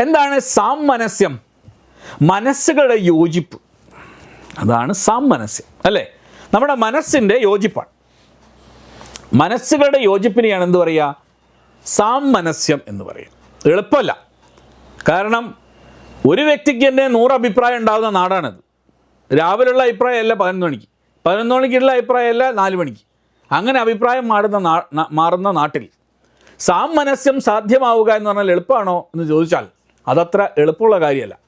എന്താണ് സാമനസ്യം? മനസ്സുകളുടെ യോജിപ്പ്. അതാണ് സാമനസ്യം അല്ലേ? നമ്മുടെ മനസ്സിന്റെ യോജിപ്പാണ്. മനസ്സുകളുടെ യോജിപ്പിനെയാണ് എന്ത് പറയുക? സാമനസ്യം എന്ന് പറയുക. എളുപ്പമല്ല. കാരണം ഒരു വ്യക്തിക്ക് തന്നെ നൂറ് അഭിപ്രായം ഉണ്ടാകുന്ന നാടാണത്. രാവിലെയുള്ള അഭിപ്രായമല്ല പതിനൊന്ന് മണിക്ക്. പതിനൊന്ന് മണിക്കുള്ള അഭിപ്രായമല്ല നാല് മണിക്ക്. അങ്ങനെ അഭിപ്രായം മാറുന്ന നാ- മാറുന്ന നാട്ടിൽ സാമനസ്യം സാധ്യമാവുക എന്ന് പറഞ്ഞാൽ എളുപ്പമാണോ എന്ന് ചോദിച്ചാൽ അതത്ര എളുപ്പമുള്ള കാര്യമല്ല.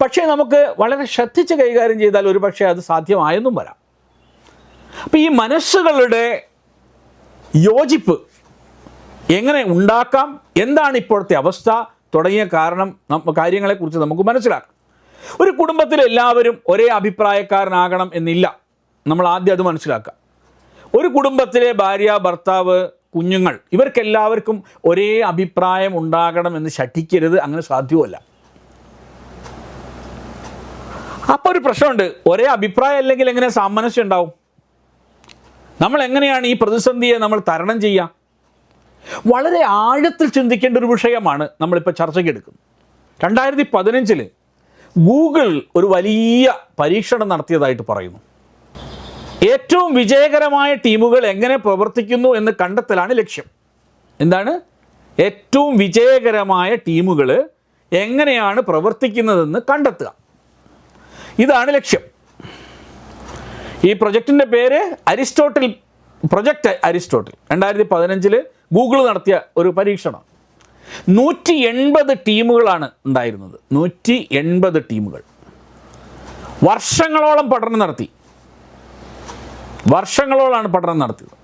പക്ഷേ നമുക്ക് വളരെ ശ്രദ്ധിച്ച് കൈകാര്യം ചെയ്താൽ ഒരു പക്ഷേ അത് സാധ്യമായെന്നും വരാം. അപ്പം ഈ മനസ്സുകളുടെ യോജിപ്പ് എങ്ങനെ ഉണ്ടാക്കാം? എന്താണ് ഇപ്പോഴത്തെ അവസ്ഥ? തുടങ്ങിയ കാരണം കാര്യങ്ങളെക്കുറിച്ച് നമുക്ക് മനസ്സിലാക്കാം. ഒരു കുടുംബത്തിൽ എല്ലാവരും ഒരേ അഭിപ്രായക്കാരനാകണം എന്നില്ല. നമ്മൾ ആദ്യം അത് മനസ്സിലാക്കുക ഒരു കുടുംബത്തിലെ ഭാര്യ ഭർത്താവ് കുഞ്ഞുങ്ങൾ. ഇവർക്കെല്ലാവർക്കും ഒരേ അഭിപ്രായം ഉണ്ടാകണം എന്ന് ശഠിക്കരുത്. അങ്ങനെ സാധ്യമല്ല. അപ്പോൾ ഒരു പ്രശ്നമുണ്ട്. ഒരേ അഭിപ്രായം അല്ലെങ്കിൽ എങ്ങനെ സാമനസ്യം ഉണ്ടാവും? നമ്മൾ എങ്ങനെയാണ് ഈ പ്രതിസന്ധിയെ നമ്മൾ തരണം ചെയ്യുക വളരെ ആഴത്തിൽ ചിന്തിക്കേണ്ട ഒരു വിഷയമാണ് നമ്മളിപ്പോൾ ചർച്ചയ്ക്ക് എടുക്കുന്നത്. രണ്ടായിരത്തി പതിനഞ്ചിൽ ഗൂഗിൾ ഒരു വലിയ പരീക്ഷണം നടത്തിയതായിട്ട് പറയുന്നു. ഏറ്റവും വിജയകരമായ ടീമുകൾ എങ്ങനെ പ്രവർത്തിക്കുന്നു എന്ന് കണ്ടെത്തലാണ് ലക്ഷ്യം. എന്താണ്? ഏറ്റവും വിജയകരമായ ടീമുകൾ എങ്ങനെയാണ് പ്രവർത്തിക്കുന്നതെന്ന് കണ്ടെത്തുക. ഇതാണ് ലക്ഷ്യം. ഈ പ്രൊജക്റ്റിന്റെ പേര് അരിസ്റ്റോട്ടിൽ പ്രൊജക്റ്റ് അരിസ്റ്റോട്ടിൽ. രണ്ടായിരത്തി പതിനഞ്ചിൽ ഗൂഗിൾ നടത്തിയ ഒരു പരീക്ഷണം. നൂറ്റി എൺപത് ടീമുകളാണ് ഉണ്ടായിരുന്നത്. നൂറ്റി എൺപത് ടീമുകൾ. വർഷങ്ങളോളം പഠനം നടത്തി. വർഷങ്ങളോളാണ് പഠനം നടത്തിയത്.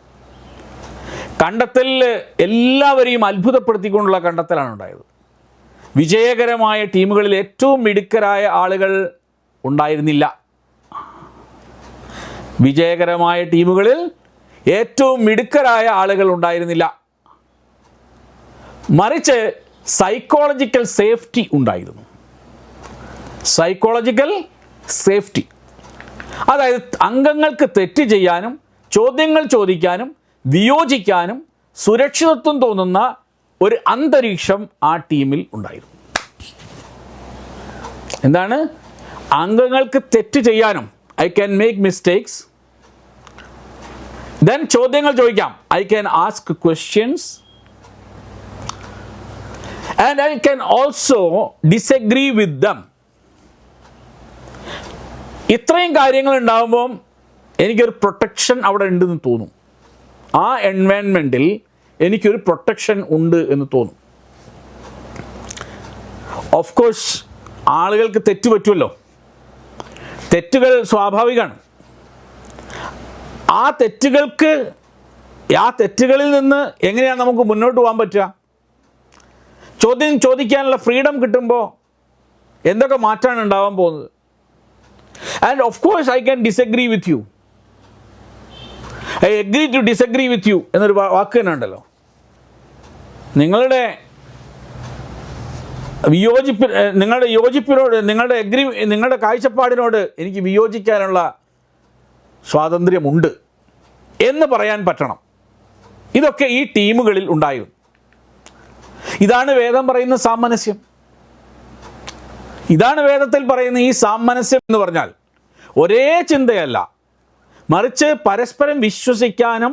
കണ്ടെത്തലിൽ എല്ലാവരെയും അത്ഭുതപ്പെടുത്തിക്കൊണ്ടുള്ള കണ്ടെത്തലാണ് ഉണ്ടായത്. വിജയകരമായ ടീമുകളിൽ ഏറ്റവും മിടുക്കരായ ആളുകൾ ഉണ്ടായിരുന്നില്ല. വിജയകരമായ ടീമുകളിൽ ഏറ്റവും മിടുക്കരായ ആളുകൾ ഉണ്ടായിരുന്നില്ല. മറിച്ച് സൈക്കോളജിക്കൽ സേഫ്റ്റി ഉണ്ടായിരുന്നു. സൈക്കോളജിക്കൽ സേഫ്റ്റി അതായത് അംഗങ്ങൾക്ക് തെറ്റ് ചെയ്യാനും ചോദ്യങ്ങൾ ചോദിക്കാനും വിയോജിക്കാനും സുരക്ഷിതത്വം തോന്നുന്ന ഒരു അന്തരീക്ഷം ആ ടീമിൽ ഉണ്ടായിരുന്നു. എന്താണ്? അംഗങ്ങൾക്ക് തെറ്റ് ചെയ്യാനും I can make mistakes then ചോദ്യങ്ങൾ ചോദിക്കാം. I can ask questions and I can also disagree with them ഇത്രയും കാര്യങ്ങൾ ഉണ്ടാകുമ്പോൾ എനിക്കൊരു പ്രൊട്ടക്ഷൻ അവിടെ ഉണ്ടെന്ന് തോന്നും. ആ എൻവയൺമെന്റിൽ എനിക്കൊരു പ്രൊട്ടക്ഷൻ ഉണ്ട് എന്ന് തോന്നും. ഓഫ് കോഴ്സ് ആളുകൾക്ക് തെറ്റ് പറ്റുമല്ലോ. തെറ്റുകൾ സ്വാഭാവികമാണ്. ആ തെറ്റുകൾക്ക് ആ തെറ്റുകളിൽ നിന്ന് എങ്ങനെയാണ് നമുക്ക് മുന്നോട്ട് പോകാൻ പറ്റുക? ചോദ്യം ചോദിക്കാനുള്ള ഫ്രീഡം കിട്ടുമ്പോൾ എന്തൊക്കെ മാറ്റാണ് ഉണ്ടാവാൻ പോകുന്നത്? And of course, I can disagree with you. I agree to disagree with you എന്നൊരു വാക്ക് തന്നെ ഉണ്ടല്ലോ. നിങ്ങളുടെ വിയോജിപ്പ് നിങ്ങളുടെ യോജിപ്പിനോട് നിങ്ങളുടെ എഗ്രി നിങ്ങളുടെ കാഴ്ചപ്പാടിനോട് എനിക്ക് വിയോജിക്കാനുള്ള സ്വാതന്ത്ര്യമുണ്ട് എന്ന് പറയാൻ പറ്റണം. ഇതൊക്കെ ഈ ടീമുകളിൽ ഉണ്ടായിരുന്നു. ഇതാണ് വേദം പറയുന്ന സാമനസ്യം. ഇതാണ് വേദത്തിൽ പറയുന്ന ഈ സാമനസ്യം എന്ന് പറഞ്ഞാൽ ഒരേ ചിന്തയല്ല. മറിച്ച് പരസ്പരം വിശ്വസിക്കാനും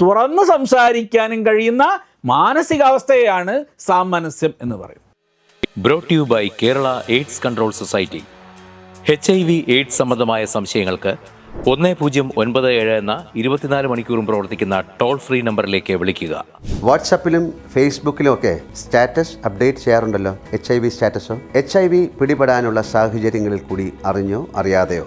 തുറന്ന് സംസാരിക്കാനും കഴിയുന്ന മാനസികാവസ്ഥയാണ് സാമനസ്യം എന്ന് പറയും brought you by Kerala AIDS control society H I V AIDS സംബന്ധമായ സംശയങ്ങൾക്ക് ഒന്ന് പൂജ്യം ഒൻപത് ഏഴ് എന്ന ഇരുപത്തിനാല് മണിക്കൂറും പ്രവർത്തിക്കുന്ന ടോൾ ഫ്രീ നമ്പറിലേക്ക് വിളിക്കുക. വാട്സപ്പിലും ഫേസ്ബുക്കിലും ഒക്കെ സ്റ്റാറ്റസ് അപ്ഡേറ്റ് ചെയ്യാറുണ്ടല്ലോ? എച്ച് ഐ വി സ്റ്റാറ്റസോ? എച്ച് ഐ വി പിടിപെടാനുള്ള സാഹചര്യങ്ങളിൽ കൂടി അറിഞ്ഞോ അറിയാതെയോ?